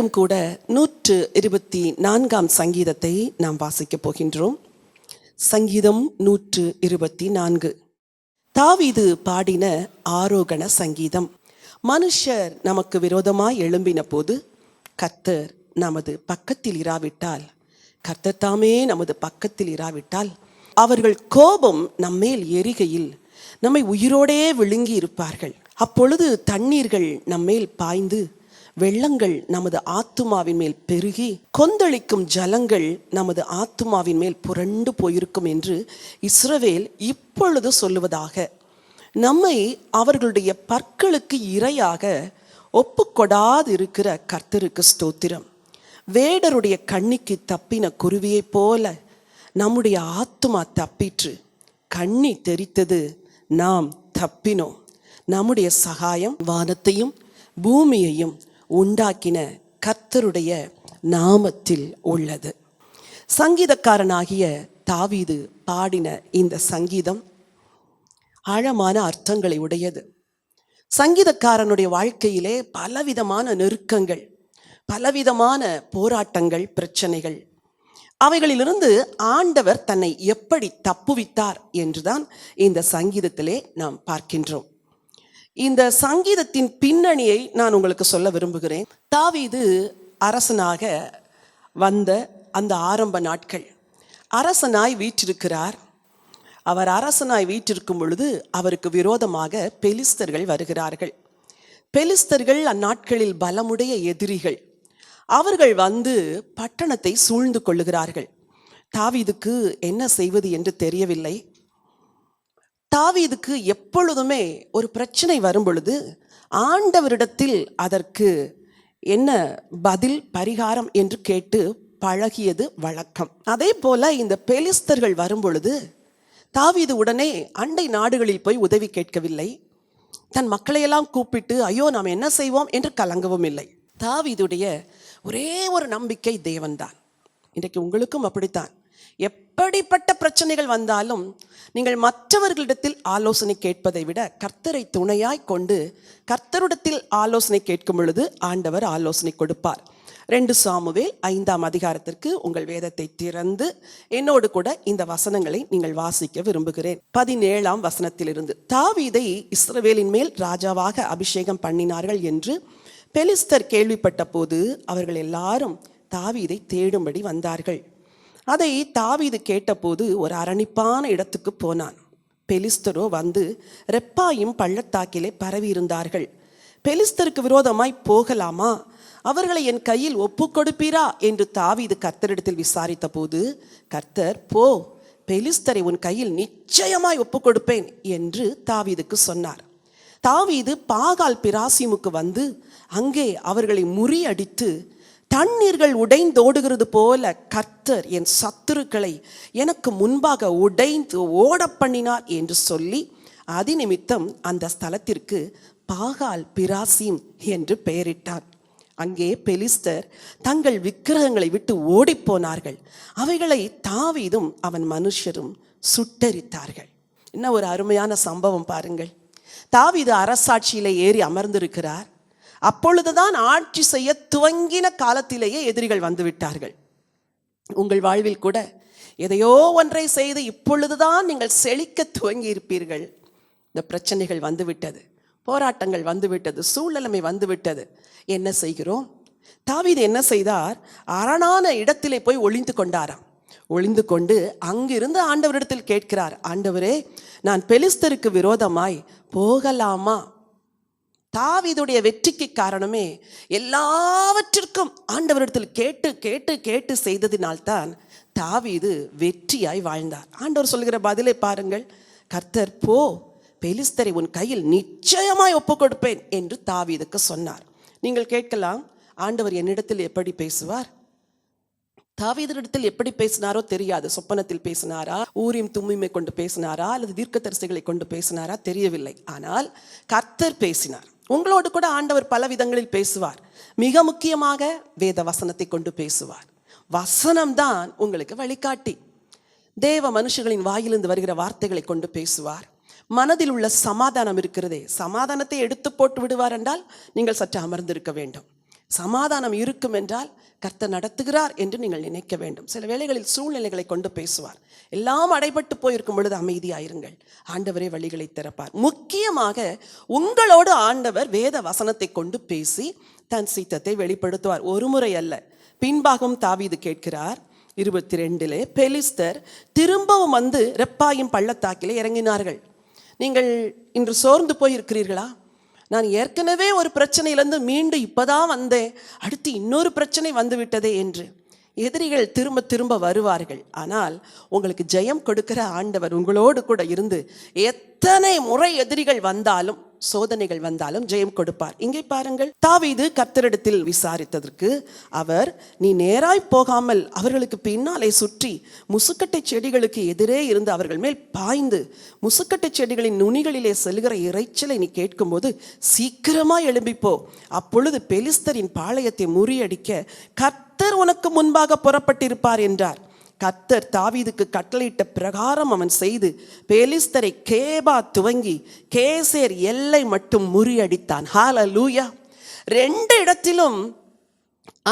இன்றைக்கும் கூட நூற்று இருபத்தி நான்காம் சங்கீதத்தை நாம் வாசிக்கப் போகின்றோம். சங்கீதம் நூற்று இருபத்தி நான்கு. தாவிது பாடின ஆரோகண சங்கீதம். மனுஷர் நமக்கு விரோதமாய் எழும்பின போது கர்த்தர் நமது பக்கத்தில் இராவிட்டால் கர்த்தர் தாமே நமது பக்கத்தில் இராவிட்டால் அவர்கள் கோபம் நம்மேல் எரிகையில் நம்மை உயிரோடே விழுங்கி இருப்பார்கள் அப்பொழுது தண்ணீர்கள் நம்மேல் பாய்ந்து வெள்ளங்கள் நமது ஆத்துமாவின் மேல் பெருகி கொந்தளிக்கும் ஜலங்கள் நமது ஆத்துமாவின் மேல் புரண்டு போயிருக்கும் என்று இஸ்ரவேல் இப்பொழுது சொல்லுவதாக. நம்மை அவர்களுடைய பற்களுக்கு இரையாக ஒப்புக்கொடாது இருக்கிற கர்த்தருக்கு ஸ்தோத்திரம். வேடருடைய கண்ணிக்கு தப்பின குருவியைப் போல நம்முடைய ஆத்துமா தப்பிற்று. கண்ணி தெரித்தது நாம் தப்பினோம். நம்முடைய சகாயம் வானத்தையும் பூமியையும் உண்டாக்கின கர்த்தருடைய நாமத்தில் உள்ளது. சங்கீதக்காரனாகிய தாவீது பாடின இந்த சங்கீதம் ஆழமான அர்த்தங்களை உடையது. சங்கீதக்காரனுடைய வாழ்க்கையிலே பலவிதமான நெருக்கங்கள் பலவிதமான போராட்டங்கள் பிரச்சனைகள் அவைகளிலிருந்து ஆண்டவர் தன்னை எப்படி தப்புவித்தார் என்றுதான் இந்த சங்கீதத்திலே நாம் பார்க்கின்றோம். இந்த சங்கீதத்தின் பின்னணியை நான் உங்களுக்கு சொல்ல விரும்புகிறேன். தாவீது அரசனாக வந்த அந்த ஆரம்ப நாட்கள். அரசனாய் வீற்றிருக்கிறார். அவர் அரசனாய் வீற்றிருக்கும் பொழுது அவருக்கு விரோதமாக பெலிஸ்தர்கள் வருகிறார்கள். பெலிஸ்தர்கள் அந்நாட்களில் பலமுடைய எதிரிகள். அவர்கள் வந்து பட்டணத்தை சூழ்ந்து கொள்ளுகிறார்கள். தாவீதுக்கு என்ன செய்வது என்று தெரியவில்லை. தாவீதுக்கு எப்பொழுதுமே ஒரு பிரச்சனை வரும் பொழுது ஆண்டவரிடத்தில் அதற்கு என்ன பதில் பரிகாரம் என்று கேட்டு பழகியது வழக்கம். அதே போல இந்த பெலிஸ்தர்கள் வரும்பொழுது தாவீது உடனே அண்டை நாடுகளில் போய் உதவி கேட்கவில்லை. தன் மக்களையெல்லாம் கூப்பிட்டு ஐயோ நாம் என்ன செய்வோம்? என்று கலங்கவும் இல்லை. தாவீதுடைய ஒரே ஒரு நம்பிக்கை தேவன்தான். இன்றைக்கு உங்களுக்கும் அப்படித்தான். எப்படிப்பட்ட பிரச்சனைகள் வந்தாலும் நீங்கள் மற்றவர்களிடத்தில் ஆலோசனை கேட்பதை விட கர்த்தரை துணையாய் கொண்டு கர்த்தரிடத்தில் ஆலோசனை கேட்கும் பொழுது ஆண்டவர் ஆலோசனை கொடுப்பார். ரெண்டு சாமுவேல் ஐந்தாம் அதிகாரத்திற்கு உங்கள் வேதத்தை திறந்து என்னோடு கூட இந்த வசனங்களை நீங்கள் வாசிக்க விரும்புகிறேன். பதினேழாம் வசனத்திலிருந்து தாவீதை இஸ்ரவேலின் மேல் ராஜாவாக அபிஷேகம் பண்ணினார்கள் என்று பெலிஸ்தர் கேள்விப்பட்ட போது அவர்கள் எல்லாரும் தாவீதை தேடும்படி வந்தார்கள். அதை தாவீது கேட்டபோது ஒரு அரணிப்பான இடத்துக்கு போனான். பெலிஸ்தரோ வந்து ரெப்பாயும் பள்ளத்தாக்கிலே பரவி இருந்தார்கள் பெலிஸ்தருக்கு விரோதமாய் போகலாமா? அவர்களை என் கையில் ஒப்பு கொடுப்பீரா? என்று தாவீது கர்த்தரிடத்தில் விசாரித்த போது கர்த்தர் போ பெலிஸ்தரை உன் கையில் நிச்சயமாய் ஒப்பு கொடுப்பேன் என்று தாவீதுக்கு சொன்னார். தாவீது பாகால் பிராசிமுக்கு வந்து அங்கே அவர்களை முறியடித்து தண்ணீர்கள் உடைந்தோடுகிறது போல கர்த்தர் என் சத்துருக்களை எனக்கு முன்பாக உடைந்து ஓட பண்ணினார் என்று சொல்லி அதிநிமித்தம் அந்த ஸ்தலத்திற்கு பாகால் பிராசிம் என்று பெயரிட்டார். அங்கே பெலிஸ்தர் தங்கள் விக்கிரகங்களை விட்டு ஓடிப்போனார்கள் அவைகளை தாவீதும் அவன் மனுஷரும் சுட்டரித்தார்கள். என்ன ஒரு அருமையான சம்பவம் பாருங்கள். தாவீது அரசாட்சியில் ஏறி அமர்ந்திருக்கிறார். அப்பொழுதுதான் ஆட்சி செய்ய துவங்கின காலத்திலேயே எதிரிகள் வந்துவிட்டார்கள். உங்கள் வாழ்வில் கூட எதையோ ஒன்றை செய்து இப்பொழுதுதான் நீங்கள் செழிக்க துவங்கி இருப்பீர்கள் இந்த பிரச்சனைகள் வந்துவிட்டது போராட்டங்கள் வந்துவிட்டது சூழ்நிலைமை வந்துவிட்டது. என்ன செய்கிறோம்? தாவீது என்ன செய்தார்? அரணான இடத்திலே போய் ஒளிந்து கொண்டாராம். ஒளிந்து கொண்டு அங்கிருந்து ஆண்டவரிடத்தில் கேட்கிறார் ஆண்டவரே நான் பெலிஸ்தருக்கு விரோதமாய் போகலாமா? தாவிதுடைய வெற்றிக்கு காரணமே எல்லாவற்றிற்கும் ஆண்டவரிடத்தில் கேட்டு கேட்டு கேட்டு செய்ததினால்தான் தாவீது வெற்றியாய் வாழ்ந்தார். ஆண்டவர் சொல்கிற பதிலை பாருங்கள். கர்த்தர் போ பெலிஸ்தரை உன் கையில் நிச்சயமாய் ஒப்புக் கொடுப்பேன் என்று தாவீதுக்கு சொன்னார். நீங்கள் கேட்கலாம் ஆண்டவர் என்னிடத்தில் எப்படி பேசுவார்? தாவீதரிடத்தில் எப்படி பேசினாரோ தெரியாது. சொப்பனத்தில் பேசினாரா? ஊரியும் தும்மிமை கொண்டு பேசினாரா? அல்லது தீர்க்கதரிசிகளை கொண்டு பேசினாரா? தெரியவில்லை. ஆனால் கர்த்தர் பேசினார். உங்களோடு கூட ஆண்டவர் பல விதங்களில் பேசுவார். மிக முக்கியமாக வேத வசனத்தை கொண்டு பேசுவார். வசனம்தான் உங்களுக்கு வழிகாட்டி. தேவ மனுஷர்களின் வாயிலிருந்து வருகிற வார்த்தைகளை கொண்டு பேசுவார். மனதில் உள்ள சமாதானம் இருக்கிறதே. சமாதானத்தை எடுத்து போட்டு விடுவார் என்றால் நீங்கள் சற்று அமர்ந்திருக்க வேண்டும். சமாதானம் இருக்கும் என்றால் கர்த்தர் நடத்துகிறார் என்று நீங்கள் நினைக்க வேண்டும். சில வேளைகளில் சூழ்நிலைகளை கொண்டு பேசுவார். எல்லாம் அடைபட்டு போயிருக்கும் பொழுது அமைதியாயிருங்கள். ஆண்டவரே வழிகளை திறப்பார். முக்கியமாக உங்களோடு ஆண்டவர் வேத வசனத்தை கொண்டு பேசி தன் சித்தத்தை வெளிப்படுத்துவார். ஒரு முறை அல்ல. பின்பாகவும் தாவீது கேட்கிறார். இருபத்தி ரெண்டிலே பெலிஸ்தர் திரும்பவும் வந்து ரெப்பாயும் பள்ளத்தாக்கிலே இறங்கினார்கள். நீங்கள் இன்று சோர்ந்து போயிருக்கிறீர்களா? நான் ஏற்கனவே ஒரு பிரச்சனையிலேருந்து மீண்டு இப்போதான் வந்தேன். அடுத்து இன்னொரு பிரச்சனை வந்துவிட்டதே என்று. எதிரிகள் திரும்ப திரும்ப வருவார்கள். ஆனால் உங்களுக்கு ஜெயம் கொடுக்கிற ஆண்டவர் உங்களோடு கூட இருந்து எத்தனை முறை எதிரிகள் வந்தாலும் சோதனைகள் வந்தாலும் ஜெயம் கொடுப்பார். இங்கே பாருங்கள் தாவீது கர்த்தரிடத்தில் விசாரித்ததற்கு அவர் நீ நேராய் போகாமல் அவர்களுக்கு பின்னாலே சுற்றி முசுக்கட்டை செடிகளுக்கு எதிரே இருந்து அவர்கள் மேல் பாய்ந்து முசுக்கட்டை செடிகளின் நுனிகளிலே செல்கிற இறைச்சலை நீ கேட்கும்போது சீக்கிரமாய் எழும்பிப்போ. அப்பொழுது பெலிஸ்தரின் பாளையத்தை முறியடிக்க கர்த்தர் உனக்கு முன்பாக புறப்பட்டிருப்பார் என்றார். கத்தர் தாவீதுக்கு கட்டளையிட்ட பிரகாரம் அவன் செய்து பேலிஸ்தரை கேபா துவங்கி கேசேர் எல்லை மட்டும் முறியடித்தான். ஹால லூயா ரெண்டு இடத்திலும்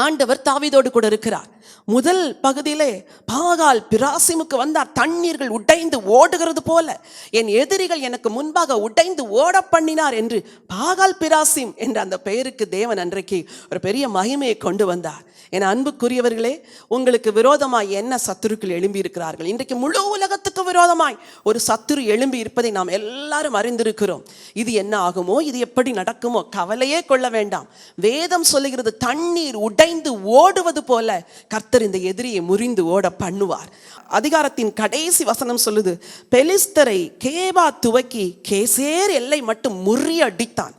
ஆண்டவர் தாவிதோடு கூட இருக்கிறார். முதல் பகுதியிலே பாகால் பிராசிமுக்கு வந்தார். தண்ணீர்கள் உடைந்து ஓடுகிறது போல. என் எதிரிகள் எனக்கு முன்பாக உடைந்து ஓட பண்ணினார் என்று பாகால் பிராசிம் என்ற அந்த பெயருக்கு தேவன் அன்றைக்கு ஒரு பெரிய மகிமையை கொண்டு வந்தார். என் அன்புக்குரியவர்களே உங்களுக்கு விரோதமாய் என்ன சத்துருக்கள் எழும்பி இருக்கிறார்கள் இன்றைக்கு முழு உலகத்துக்கு விரோதமாய் ஒரு சத்துரு எழும்பி இருப்பதை நாம் எல்லாரும் அறிந்திருக்கிறோம். இது என்ன ஆகுமோ? இது எப்படி நடக்குமோ? கவலையே கொள்ள வேண்டாம். வேதம் சொல்லுகிறது தண்ணீர் உடை விரைந்து ஓடுவது போல கர்த்தர் இந்த எதிரியை முறிந்து ஓட பண்ணுவார். அதிகாரத்தின் கடைசி வசனம் சொல்லுது பெலிஸ்தரை கேபா துவக்கி கேசேர் எல்லை மட்டும் முறியடித்தான்.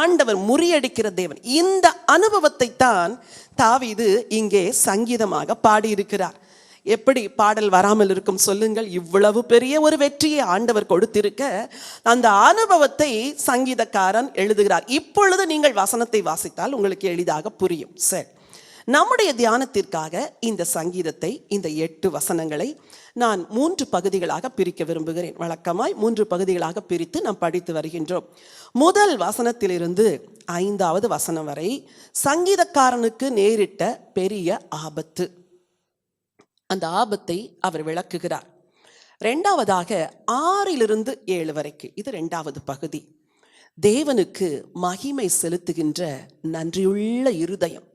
ஆண்டவர் முறியடிக்கிற தேவன். இந்த அனுபவத்தை தான் தாவிது இங்கே சங்கீதமாக பாடியிருக்கிறார். எப்படி பாடல் வராமல் இருக்கும் சொல்லுங்கள். இவ்வளவு பெரிய ஒரு வெற்றியை ஆண்டவர் கொடுத்திருக்க அந்த அனுபவத்தை சங்கீதக்காரன் எழுதுகிறார். இப்பொழுது நீங்கள் வசனத்தை வாசித்தால் உங்களுக்கு எளிதாக புரியும். சரி. நம்முடைய தியானத்திற்காக இந்த சங்கீதத்தை இந்த எட்டு வசனங்களை நான் மூன்று பகுதிகளாக பிரிக்க விரும்புகிறேன். வழக்கமாய் மூன்று பகுதிகளாக பிரித்து நாம் படித்து வருகின்றோம். முதல் வசனத்திலிருந்து ஐந்தாவது வசனம் வரை சங்கீதக்காரனுக்கு நேரிட்ட பெரிய ஆபத்து. அந்த ஆபத்தை அவர் விளக்குகிறார். ரெண்டாவதாக ஆறிலிருந்து ஏழு வரைக்கு. இது ரெண்டாவது பகுதி. தேவனுக்கு மகிமை செலுத்துகின்ற நன்றியுள்ள இருதயம்.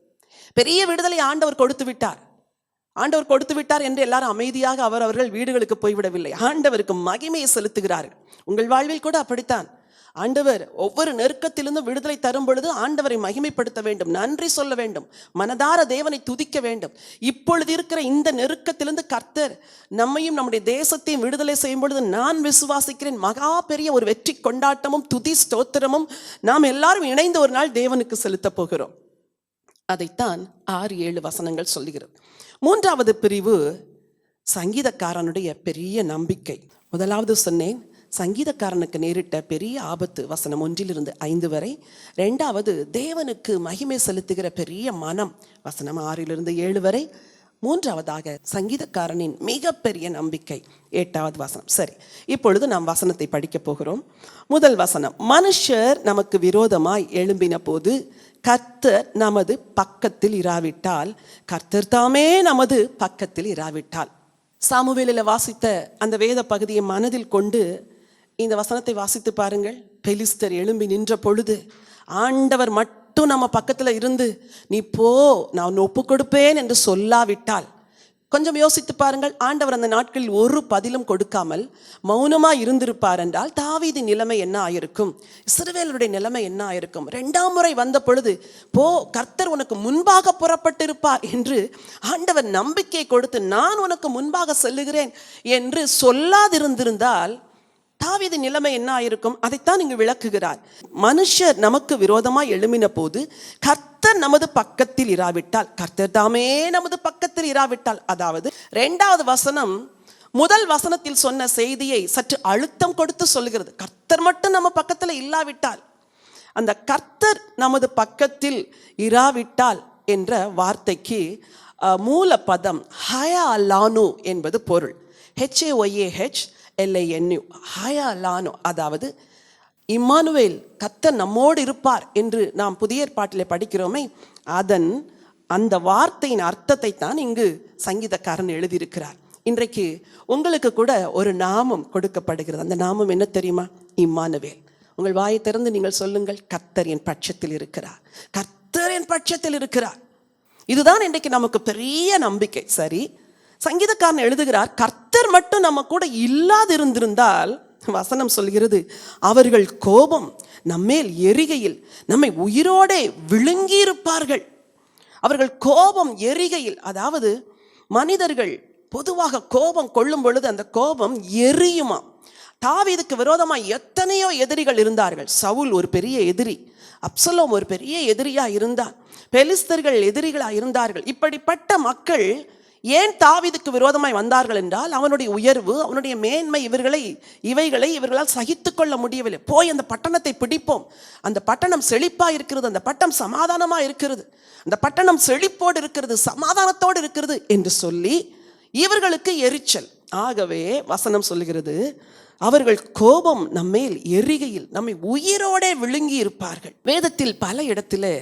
பெரிய விடுதலை ஆண்டவர் கொடுத்து விட்டார். ஆண்டவர் கொடுத்து விட்டார் என்று எல்லாரும் அமைதியாக அவர் அவர்கள் வீடுகளுக்கு போய்விடவில்லை. ஆண்டவருக்கு மகிமையை செலுத்துகிறார்கள். உங்கள் வாழ்வில் கூட அப்படித்தான். ஆண்டவர் ஒவ்வொரு நெருக்கத்திலிருந்தும் விடுதலை தரும் பொழுது ஆண்டவரை மகிமைப்படுத்த வேண்டும் நன்றி சொல்ல வேண்டும் மனதார தேவனை துதிக்க வேண்டும். இப்பொழுது இருக்கிற இந்த நெருக்கத்திலிருந்து கர்த்தர் நம்மையும் நம்முடைய தேசத்தையும் விடுதலை செய்யும் பொழுது நான் விசுவாசிக்கிறேன். மகா பெரிய ஒரு வெற்றி கொண்டாட்டமும் துதி ஸ்தோத்திரமும் நாம் எல்லாரும் இணைந்து ஒரு நாள் தேவனுக்கு செலுத்தப் போகிறோம். அதைத்தான் ஆறு ஏழு வசனங்கள் சொல்லுகிறது. மூன்றாவது பிரிவு சங்கீதக்காரனுடைய பெரிய நம்பிக்கை. முதலாவது சொன்னேன் சங்கீதக்காரனுக்கு நேரிட்ட பெரிய ஆபத்து வசனம் ஒன்றிலிருந்து ஐந்து வரை. ரெண்டாவது தேவனுக்கு மகிமை செலுத்துகிற பெரிய மனம் வசனம் ஆறிலிருந்து ஏழு வரை. மூன்றாவதாக சங்கீதக்காரனின் மிகப்பெரிய நம்பிக்கை. எட்டாவது வசனம். சரி இப்பொழுது நாம் வசனத்தை படிக்கப் போகிறோம். முதல் வசனம் மனுஷர் நமக்கு விரோதமாய் எழும்பின போது கர்த்தர் நமது பக்கத்தில் இராவிட்டால் கர்த்தர் தாமே நமது பக்கத்தில் இராவிட்டால். சாமுவேலில் வாசித்த அந்த வேத பகுதியை மனதில் கொண்டு இந்த வசனத்தை வாசித்து பாருங்கள். பெலிஸ்தர் எழும்பி நின்ற பொழுது ஆண்டவர் மட்டும் நம்ம பக்கத்தில் இருந்து நீ போ நான் ஒப்பு கொடுப்பேன் என்று சொல்லாவிட்டால் கொஞ்சம் யோசித்து பாருங்கள். ஆண்டவர் அந்த நாட்களில் ஒரு பதிலும் கொடுக்காமல் மௌனமாக இருந்திருப்பார் என்றால் தாவீதி நிலைமை என்ன ஆயிருக்கும்? சிறுவேலருடைய நிலைமை என்ன ஆயிருக்கும்? ரெண்டாம் முறை வந்த பொழுது போ கர்த்தர் உனக்கு முன்பாக புறப்பட்டிருப்பார் என்று ஆண்டவர் நம்பிக்கை கொடுத்து நான் உனக்கு முன்பாக செல்லுகிறேன் என்று சொல்லாதிருந்திருந்தால் தாவீது நிலைமை என்ன ஆயிருக்கும்? அதைத்தான் இங்கு விளக்குகிறார். மனுஷர் நமக்கு விரோதமாக எழுமின போது கர்த்தர் நமது பக்கத்தில் இராவிட்டால் கர்த்தர் தாமே நமது பக்கத்தில் இராவிட்டால். அதாவது ரெண்டாவது வசனம் முதல் வசனத்தில் சொன்ன செய்தியை சற்று அழுத்தம் கொடுத்து சொல்லுகிறது. கர்த்தர் மட்டும் நம்ம பக்கத்தில் இல்லாவிட்டால் அந்த கர்த்தர் நமது பக்கத்தில் இராவிட்டால் என்ற வார்த்தைக்கு அஹ், மூல பதம் ஹயா லானு என்பது பொருள். ஹெச்ஏஒய்ஏஹெச் எல்ஐஎன்யூ ஹயா லானு. அதாவது இம்மானுவேல் கத்தர் நம்மோடு இருப்பார் என்று நாம் புதிய ஏற்பாட்டிலே படிக்கிறோமே அதன் அந்த வார்த்தையின் அர்த்தத்தை தான் இங்கு சங்கீதக்காரன் எழுதியிருக்கிறார். இன்றைக்கு உங்களுக்கு கூட ஒரு நாமம் கொடுக்கப்படுகிறது. அந்த நாமம் என்ன தெரியுமா? இம்மானுவேல். உங்கள் வாயை திறந்து நீங்கள் சொல்லுங்கள் கத்தர் என் பட்சத்தில் இருக்கிறார். கர்த்தர் என் பட்சத்தில் இருக்கிறார். இதுதான் இன்றைக்கு நமக்கு பெரிய நம்பிக்கை. சரி சங்கீதக்காரன் எழுதுகிறார் கர்த்தர் மட்டும் நம்ம கூட இல்லாதிருந்திருந்தால் வசனம் சொல்கிறது அவர்கள் கோபம் நம்மேல் எரிகையில் நம்மை உயிரோடே விழுங்கியிருப்பார்கள். அவர்கள் கோபம் எரிகையில் அதாவது மனிதர்கள் பொதுவாக கோபம் கொள்ளும் பொழுது அந்த கோபம் எரியுமா? தாவீதுக்கு விரோதமாக எத்தனையோ எதிரிகள் இருந்தார்கள். சவுல் ஒரு பெரிய எதிரி அப்சலோம் ஒரு பெரிய எதிரியாக இருந்தார். பெலிஸ்தர்கள் எதிரிகளாக இருந்தார்கள். இப்படிப்பட்ட மக்கள் ஏன் தாவிதுக்கு விரோதமாய் வந்தார்கள் என்றால் அவனுடைய உயர்வு அவனுடைய மேன்மை இவர்களை இவைகளை இவர்களால் சகித்து கொள்ள முடியவில்லை. போய் அந்த பட்டணத்தை பிடிப்போம். அந்த பட்டணம் செழிப்பாக இருக்கிறது அந்த பட்டம் சமாதானமாக இருக்கிறது அந்த பட்டணம் செழிப்போடு இருக்கிறது சமாதானத்தோடு இருக்கிறது என்று சொல்லி இவர்களுக்கு எரிச்சல். ஆகவே வசனம் சொல்லுகிறது அவர்கள் கோபம் நம்மேல் எரிகையில் நம்மை உயிரோடே விழுங்கி இருப்பார்கள். வேதத்தில் பல இடத்திலே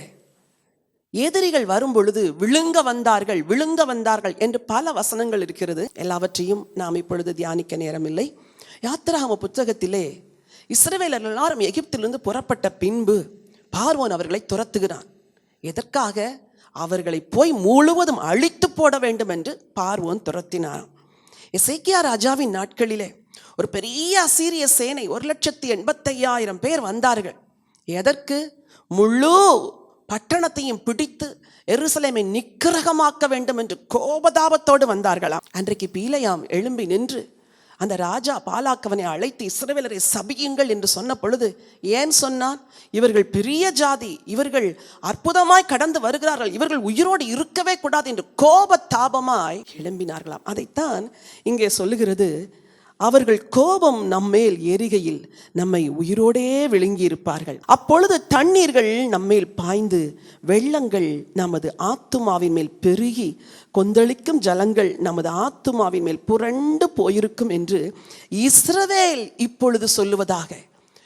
எதிரிகள் வரும் பொழுது விழுங்க வந்தார்கள் விழுங்க வந்தார்கள் என்று பல வசனங்கள் இருக்கிறது. எல்லாவற்றையும் நாம் இப்பொழுது தியானிக்க நேரமில்லை. யாத்திராம புத்தகத்திலே இஸ்ரவேலர் எல்லாரும் எகிப்திலிருந்து புறப்பட்ட பின்பு பார்வோன் அவர்களை துரத்துகிறான். எதற்காக? அவர்களை போய் முழுவதும் அழித்து போட வேண்டும் என்று பார்வோன் துரத்தினாராம் இசைக்கியா ராஜாவின் நாட்களிலே ஒரு பெரிய அசீரிய சேனை ஒரு லட்சத்தி எண்பத்தையாயிரம் பேர் வந்தார்கள். எதற்கு? முழு பட்டணத்தையும் பிடித்து எருசலேமை நிக்கிரகமாக்க வேண்டும் என்று கோபதாபத்தோடு வந்தார்களாம். அன்றைக்கு பீலையாம் எழும்பி நின்று அந்த ராஜா பாலாக்கவனை அழைத்து இஸ்ரவேலரை சபியுங்கள் என்று சொன்ன பொழுது ஏன் சொன்னான்? இவர்கள் பெரிய ஜாதி இவர்கள் அற்புதமாய் கடந்து வருகிறார்கள் இவர்கள் உயிரோடு இருக்கவே கூடாது என்று கோபத்தாபமாய் எழும்பினார்களாம். அதைத்தான் இங்கே சொல்லுகிறது அவர்கள் கோபம் நம்மேல் எரிகையில் நம்மை உயிரோடே விழுங்கியிருப்பார்கள். அப்பொழுது தண்ணீர்கள் நம்மேல் பாய்ந்து வெள்ளங்கள் நமது ஆத்துமாவின் மேல் பெருகி கொந்தளிக்கும் ஜலங்கள் நமது ஆத்துமாவின் மேல் புரண்டு போயிருக்கும் என்று இஸ்ரவேல் இப்பொழுது சொல்லுவதாக.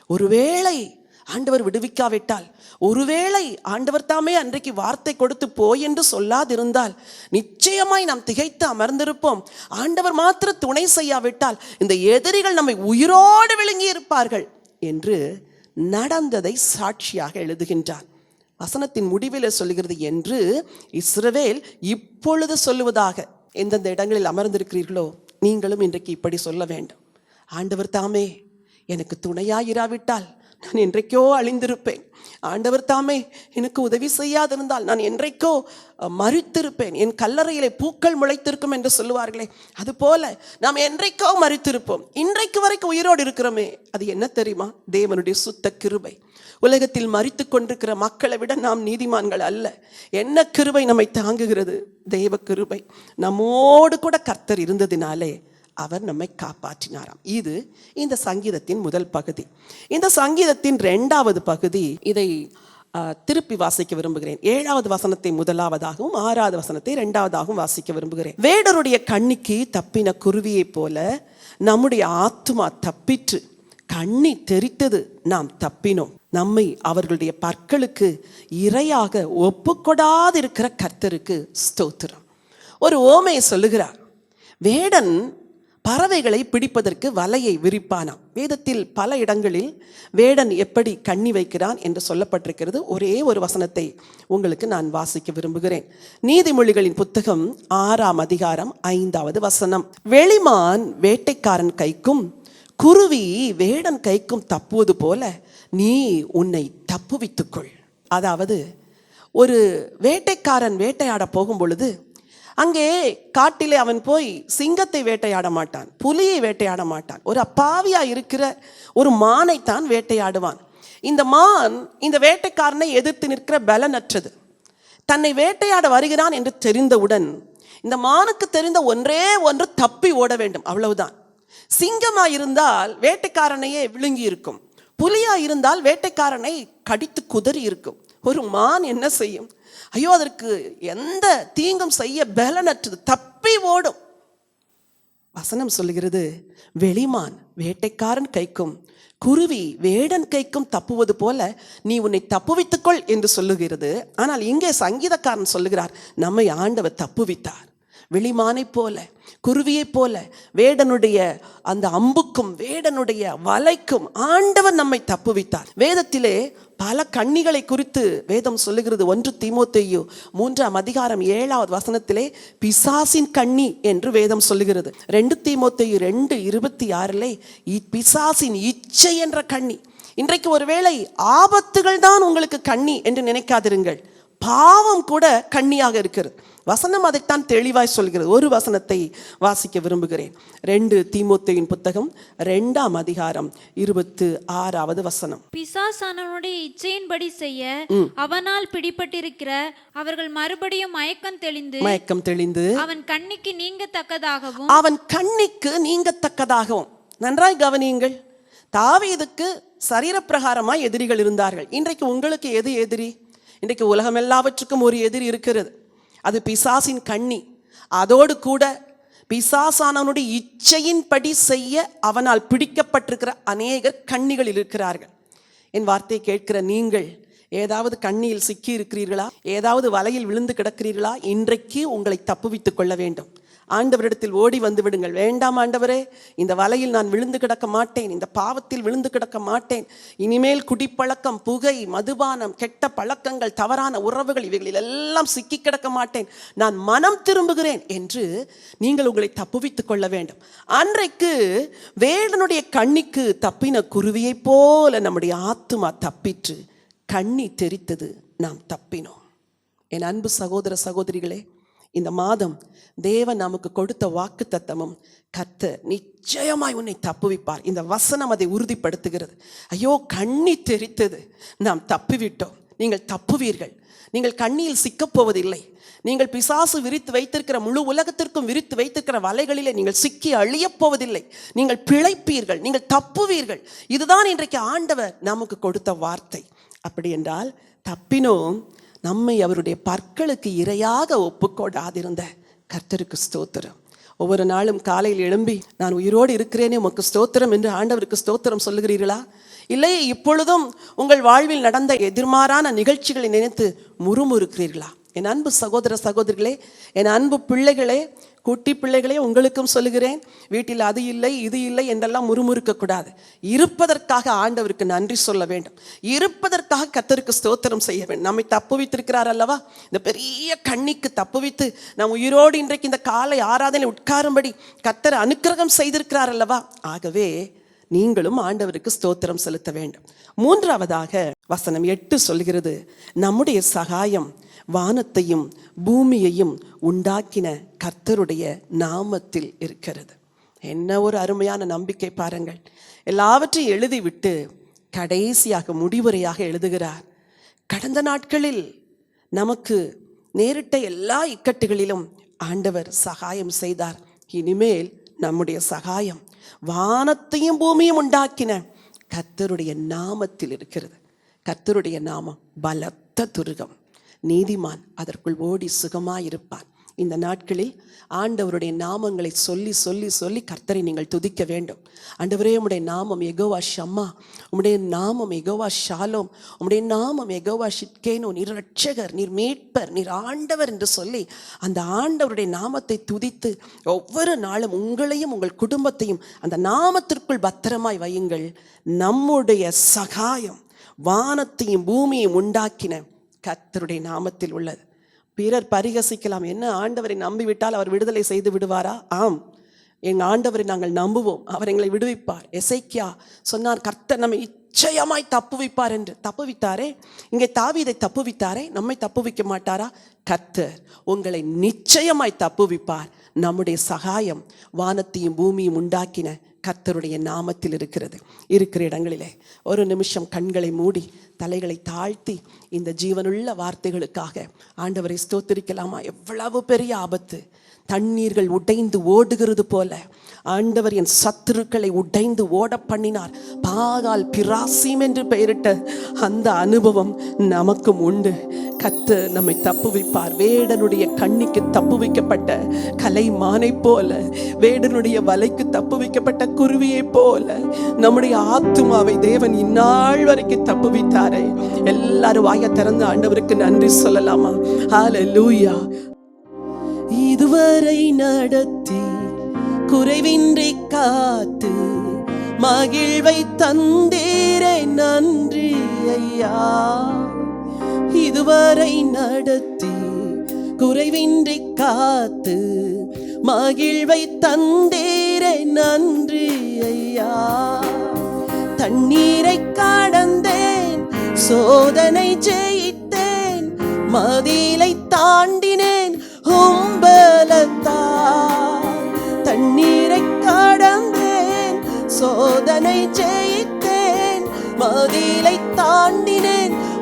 ஒருவேளை ஆண்டவர் விடுவிக்காவிட்டால் ஒருவேளை ஆண்டவர் தாமே அன்றைக்கு வார்த்தை கொடுத்து போய் என்று சொல்லாதிருந்தால் நிச்சயமாய் நாம் திகைத்து அமர்ந்திருப்போம். ஆண்டவர் மாத்திர துணை செய்யாவிட்டால் இந்த எதிரிகள் நம்மை உயிரோடு விழுங்கி இருப்பார்கள் என்று நடந்ததை சாட்சியாக எழுதுகின்றார் வசனத்தின் முடிவில் சொல்லுகிறது என்று இஸ்ரவேல் இப்பொழுது சொல்லுவதாக எந்தெந்த இடங்களில் அமர்ந்திருக்கிறீர்களோ நீங்களும் இன்றைக்கு இப்படி சொல்ல வேண்டும். ஆண்டவர் தாமே எனக்கு துணையாயிராவிட்டால் நான் என்றைக்கோ அழிந்திருப்பேன். ஆண்டவர் தாமே எனக்கு உதவி செய்யாதிருந்தால் நான் என்றைக்கோ மறித்திருப்பேன் என் கல்லறையிலே பூக்கள் முளைத்திருக்கும் என்று சொல்லுவார்களே அதுபோல நாம் என்றைக்கோ மறித்திருப்போம் இன்றைக்கு வரைக்கும் உயிரோடு இருக்கிறோமே அது என்ன தெரியுமா? தேவனுடைய சுத்த கிருபை. உலகத்தில் மறித்து கொண்டிருக்கிற மக்களை விட நாம் நீதிமான்கள் அல்ல. என்ன கிருபை நம்மை தாங்குகிறது? தெய்வ கிருபை. நம்மோடு கூட கர்த்தர் இருந்ததினாலே அவர் நம்மை காப்பாற்றினாராம். இது இந்த சங்கீதத்தின் முதல் பகுதி. இந்த சங்கீதத்தின் ரெண்டாவது பகுதி இதை திருப்பி வாசிக்க விரும்புகிறேன். ஏழாவது வசனத்தை முதலாவதாகவும் ஆறாவது வசனத்தை இரண்டாவதாகவும் வாசிக்க விரும்புகிறேன். வேடருடைய கண்ணிக்கு தப்பின குருவியைப் போல நம்முடைய ஆத்மா தப்பிற்று. கண்ணி தெரித்தது நாம் தப்பினோம். நம்மை அவர்களுடைய பற்களுக்கு இரையாக ஒப்புக்கொடாதிருக்கிற கர்த்தருக்கு ஸ்தோத்திரம். ஒரு ஓமையை சொல்லுகிறார். வேடன் பறவைகளை பிடிப்பதற்கு வலையை விரிப்பானாம். வேதத்தில் பல இடங்களில் வேடன் எப்படி கண்ணி வைக்கிறான் என்று சொல்லப்பட்டிருக்கிறது. ஒரே ஒரு வசனத்தை உங்களுக்கு நான் வாசிக்க விரும்புகிறேன். நீதிமொழிகளின் புத்தகம் ஆறாம் அதிகாரம் ஐந்தாவது வசனம். வெளிமான் வேட்டைக்காரன் கைக்கும் குருவி வேடன் கைக்கும் தப்புவது போல நீ உன்னை தப்புவித்துக்கொள். அதாவது ஒரு வேட்டைக்காரன் வேட்டையாட போகும் பொழுது அங்கே காட்டிலே அவன் போய் சிங்கத்தை வேட்டையாட மாட்டான் புலியை வேட்டையாட மாட்டான். ஒரு அப்பாவியா இருக்கிற ஒரு மானைத்தான் வேட்டையாடுவான். இந்த மான் இந்த வேட்டைக்காரனை எதிர்த்து நிற்கிற பலனற்றது. தன்னை வேட்டையாட வருகிறான் என்று தெரிந்தவுடன் இந்த மானுக்கு தெரிந்த ஒன்றே ஒன்று தப்பி ஓட வேண்டும் அவ்வளவுதான். சிங்கமா இருந்தால் வேட்டைக்காரனையே விழுங்கி இருக்கும் புலியா இருந்தால் வேட்டைக்காரனை கடித்து குதறி இருக்கும் ஒரு மான் என்ன செய்யும்? ஐயோ அதற்கு எந்த தீங்கும் செய்ய பலனற்றது. தப்பி ஓடும். வசனம் சொல்லுகிறது வெளிமான் வேட்டைக்காரன் கைக்கும் குருவி வேடன் கைக்கும் தப்புவது போல நீ உன்னை தப்புவித்துக்கொள் என்று சொல்லுகிறது. ஆனால் இங்கே சங்கீதக்காரன் சொல்லுகிறார் நம்மை ஆண்டவர் தப்புவித்தார். வெளிமானைப் போல குருவியைப் போல வேடனுடைய அந்த அம்புக்கும் வேடனுடைய வலைக்கும் ஆண்டவர் நம்மை தப்புவித்தார். வேதத்திலே பல கண்ணிகளை குறித்து வேதம் சொல்லுகிறது. ஒன்று தீமோத்தேயு மூன்றாம் அதிகாரம் ஏழாவது வசனத்திலே பிசாசின் கண்ணி என்று வேதம் சொல்லுகிறது. ரெண்டு தீமோத்தேயு ரெண்டு இருபத்தி ஆறிலே பிசாசின் இச்சை என்ற கண்ணி. இன்றைக்கு ஒருவேளை ஆபத்துகள் தான் உங்களுக்கு கண்ணி என்று நினைக்காதிருங்கள். பாவம் கூட கண்ணியாக இருக்கிறது. வசனம் அதைத்தான் தெளிவாய் சொல்கிறது. ஒரு வசனத்தை வாசிக்க விரும்புகிறேன். ரெண்டு தீமோத்தேயின் புத்தகம் ரெண்டாம் அதிகாரம் இருபத்து ஆறாவது வசனம். பிசாசானவனுடைய இச்சையின்படி செய்ய அவனால் பிடிபட்டிருக்கிற அவர்கள் மறுபடியும் மயக்கம் தெளிந்து மயக்கம் தெளிந்து அவன் கண்ணிக்கு நீங்கத்தக்கதாகவும் அவன் கண்ணிக்கு நீங்கத்தக்கதாகவும். நன்றாய் கவனியுங்கள். தாவீதுக்கு சரீரப்பிரகாரமாய் எதிரிகள் இருந்தார்கள். இன்றைக்கு உங்களுக்கு எது எதிரி? இன்றைக்கு உலகம் எல்லாவற்றுக்கும் ஒரு எதிரி இருக்கிறது. அது பிசாசின் கண்ணி. அதோடு கூட பிசாசானவனுடைய இச்சையின்படி செய்ய அவனால் பிடிக்கப்பட்டிருக்கிற அநேகர் கண்ணிகளில் இருக்கிறார்கள். என் வார்த்தையை கேட்கிற நீங்கள் ஏதாவது கண்ணியில் சிக்கி இருக்கிறீர்களா ஏதாவது வலையில் விழுந்து கிடக்கிறீர்களா? இன்றைக்கு உங்களை தப்புவித்துக் கொள்ள வேண்டும். ஆண்டவரிடத்தில் ஓடி வந்து விடுங்கள். வேண்டாம் ஆண்டவரே இந்த வலையில் நான் விழுந்து கிடக்க மாட்டேன் இந்த பாவத்தில் விழுந்து கிடக்க மாட்டேன். இனிமேல் குடிப்பழக்கம் புகை மதுபானம் கெட்ட பழக்கங்கள் தவறான உறவுகள் இவைகளில் எல்லாம் சிக்கி கிடக்க மாட்டேன். நான் மனம் திரும்புகிறேன் என்று நீங்கள் உங்களை தப்புவித்துக் கொள்ள வேண்டும். அன்றைக்கு வேடனுடைய கண்ணிக்கு தப்பின குருவியைப் போல நம்முடைய ஆத்துமா தப்பிற்று. கண்ணி தெரித்தது நாம் தப்பினோம். என் அன்பு சகோதர சகோதரிகளே இந்த மாதம் தேவன் நமக்கு கொடுத்த வாக்கு தத்தமும் கத்து நிச்சயமாய் உன்னை தப்புவிப்பார். இந்த வசனம் அதை உறுதிப்படுத்துகிறது. ஐயோ கண்ணி தெரித்தது. நாம் தப்பிவிட்டோம். நீங்கள் தப்புவீர்கள். நீங்கள் கண்ணியில் சிக்கப் போவதில்லை நீங்கள் பிசாசு விரித்து வைத்திருக்கிற முழு உலகத்திற்கும் விரித்து வைத்திருக்கிற வலைகளிலே நீங்கள் சிக்கி அழியப் போவதில்லை. நீங்கள் பிழைப்பீர்கள். நீங்கள் தப்புவீர்கள். இதுதான் இன்றைக்கு ஆண்டவர் நமக்கு கொடுத்த வார்த்தை. அப்படி என்றால் தப்பினோம். நம்மை அவருடைய பற்களுக்கு இரையாக ஒப்புக்கொடாதிருந்த கர்த்தருக்கு ஸ்தோத்திரம். ஒவ்வொரு நாளும் காலையில் எழும்பி நான் உயிரோடு இருக்கிறேனே உமக்கு ஸ்தோத்திரம் என்று ஆண்டவருக்கு ஸ்தோத்திரம் சொல்லுகிறீர்களா? இல்லை இப்பொழுதும் உங்கள் வாழ்வில் நடந்த எதிர்மாறான நிகழ்ச்சிகளை நினைத்து முறுமுறுக்கிறீர்களா? என் அன்பு சகோதர சகோதரிகளே என் அன்பு பிள்ளைகளே குட்டி பிள்ளைகளே உங்களுக்கும் சொல்லுகிறேன். வீட்டில் அது இல்லை இது இல்லை என்றெல்லாம் முறுமுறுக்க கூடாது. இருப்பதற்காக ஆண்டவருக்கு நன்றி சொல்ல வேண்டும். இருப்பதற்காக கத்தருக்கு ஸ்தோத்திரம் செய்ய வேண்டும். நம்மை தப்புவித்திருக்கிறார் அல்லவா? இந்த பெரிய கண்ணிக்கு தப்பு வைத்து நம் உயிரோடு இன்றைக்கு இந்த காலை ஆராதனை உட்காரும்படி கத்தர் அனுக்கிரகம் செய்திருக்கிறார் அல்லவா? ஆகவே நீங்களும் ஆண்டவருக்கு ஸ்தோத்திரம் செலுத்த வேண்டும். மூன்றாவதாக வசனம் எட்டு சொல்கிறது நம்முடைய சகாயம் வானத்தையும் பூமியையும் உண்டாக்கின கர்த்தருடைய நாமத்தில் இருக்கிறது. என்ன ஒரு அருமையான நம்பிக்கை பாருங்கள். எல்லாவற்றையும் எழுதிவிட்டு கடைசியாக முடிவுரையாக எழுதுகிறார். கடந்த நாட்களில் நமக்கு நேரிட்ட எல்லா இக்கட்டுகளிலும் ஆண்டவர் சகாயம் செய்தார். இனிமேல் நம்முடைய சகாயம் வானத்தையும் பூமியும் உண்டாக்கின கர்த்தருடைய நாமத்தில் இருக்கிறது. கர்த்தருடைய நாமம் பலத்த துருகம். நீதிமான் அதற்குள் ஓடி சுகமாயிருப்பான். இந்த நாட்களில் ஆண்டவருடைய நாமங்களை சொல்லி சொல்லி சொல்லி கர்த்தரை நீங்கள் துதிக்க வேண்டும். ஆண்டவரே உம்முடைய நாமம் எகோவா ஷம்மா உம்முடைய நாமம் எகோவா ஷாலோம் உம்முடைய நாமம் எகோவா ஷிட்கேனோ நீர் ரட்சகர் நீர் மீட்பர் நீர் ஆண்டவர் என்று சொல்லி அந்த ஆண்டவருடைய நாமத்தை துதித்து ஒவ்வொரு நாளும் உங்களையும் உங்கள் குடும்பத்தையும் அந்த நாமத்திற்குள் பத்திரமாய் வையுங்கள். நம்முடைய சகாயம் வானத்தையும் பூமியையும் உண்டாக்கின கத்தருடைய நாமத்தில் உள்ளது. பிறர் பரிகசிக்கலாம். என்ன ஆண்டவரை நம்பிவிட்டால் அவர் விடுதலை செய்து விடுவாரா? ஆம். எங்கள் ஆண்டவரை நாங்கள் நம்புவோம். அவர் எங்களை விடுவிப்பார். எசைக்கியா சொன்னார் கர்த்தர் நம்மை நிச்சயமாய் தப்புவிப்பார் என்று. தப்புவித்தாரே? இங்கே தாவீதை தப்புவித்தாரே? நம்மை தப்புவிக்க மாட்டாரா? கர்த்தர் உங்களை நிச்சயமாய் தப்புவிப்பார். நம்முடைய சகாயம் வானத்தையும் பூமியும் உண்டாக்கின கத்தருடைய நாமத்தில் இருக்கிறது இருக்கிற இடங்களிலே. ஒரு நிமிஷம் கண்களை மூடி தலைகளை தாழ்த்தி இந்த ஜீவனுள்ள வார்த்தைகளுக்காக ஆண்டவரை ஸ்தோத்திரிக்கலாமா? எவ்வளவு பெரிய ஆபத்து. தண்ணீர்கள் உடைந்து ஓடுகிறது போல. ஆண்டவர் என் சத்துருக்களை உடைந்து ஓட பண்ணினார். பாகால் பிராசிம் என்று பெயரிட்ட அந்த அனுபவம் நமக்கும் உண்டு. கத்து நம்மை தப்புவிப்பார் வேடனுடைய கண்ணிக்கு தப்பு வைக்கப்பட்ட கலை மானை போல வேடனுடைய வலைக்கு தப்பு வைக்கப்பட்ட குருவியை போல நம்முடைய ஆத்துமாவை தேவன் இந்நாள் வரைக்கும் தப்பு வைத்தாரே. எல்லாரும் வாய திறந்து ஆண்டவருக்கு நன்றி சொல்லலாமா? ஹalleluya இதுவரை நடத்தி குறைவின்றி காத்து மகிழ்வை தந்தீரை. நன்றி ஐயா. இதுவரை நடத்தி குறைவின்றி காத்து மகிழ்வை தந்தீரே நன்றி ஐயா. தண்ணீரை கடந்தேன் சோதனை ஜெயித்தேன் மதிலை தாண்டினேன் உம்பலத்தா. தண்ணீரை கடந்தேன் சோதனை ஜெயித்தேன் மதிலை தாண்டினேன்.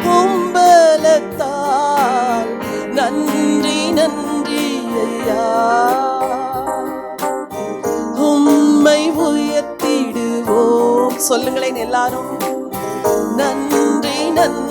கும்பலத்தால் நன்றி நன்றி ஐயா. உம்மை உயர்த்திடுவோம். சொல்லுங்களேன் எல்லாரும். நன்றி நன்றி.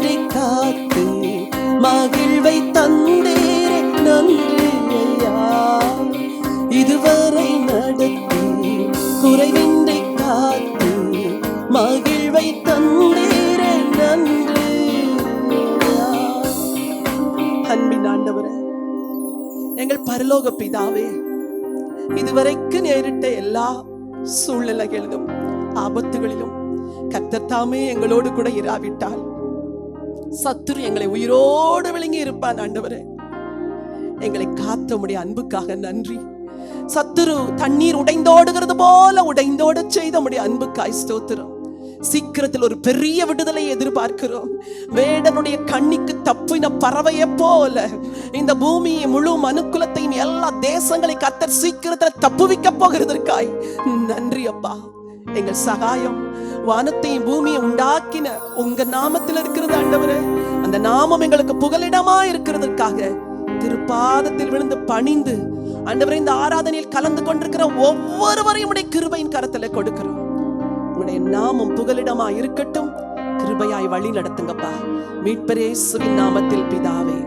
நன்றி காத்து மகிழ்வை தந்தேரே நன்றி ஐயா இதுவரை நடத்தி குறைவின்றி காத்து மகிழ்வை தந்தேரே நன்றி அன்பின் ஆண்டவரே எங்கள் பரலோக பிதாவே இதுவரைக்கும் நேரிட்ட எல்லா சூழ்நிலைகளிலும் ஆபத்துகளிலும் கத்தத்தாமே எங்களோடு கூட இராவிட்டால் சத்துரு எங்களை உயிரோடு விளங்கி இருப்பான் ஆண்டவரே. எங்களை காத்த முடிய அன்புக்காக நன்றி. சத்துரு தண்ணீர் உடைந்தோடுகிறது போல உடைந்தோட செய்த முடிய அன்புக்காய் ஸ்தோத்திரம். சீக்கிரத்தில் ஒரு பெரிய விடுதலை எதிர்பார்க்கிறோம். வேடனுடைய கண்ணிக்கு தப்பின பறவையை போல இந்த பூமியை முழு மனுக்குலத்தையும் எல்லா தேசங்களை கத்தர் சீக்கிரத்தில் தப்புவிக்க போகிறதற்காய் நன்றி அப்பா. எங்கள் சகாயம் வானத்தையும் பூமியை உண்டாக்கின உங்க நாமத்தில் இருக்கிறது ஆண்டவரே அந்த நாமம் எங்களுக்கு புகலிடமா இருக்கிறதுக்காக திருப்பாதத்தில் விழுந்து பணிந்து ஆண்டவரே இந்த ஆராதனையில் கலந்து கொண்டிருக்கிற ஒவ்வொருவரையும் உடைய கிருபையின் கரத்துல கொடுக்கிறோம். உங்களுடைய நாமம் புகலிடமா இருக்கட்டும். கிருபையாய் வழி நடத்துங்கப்பா. மீட்பரேசுவின் நாமத்தில் பிதாவே.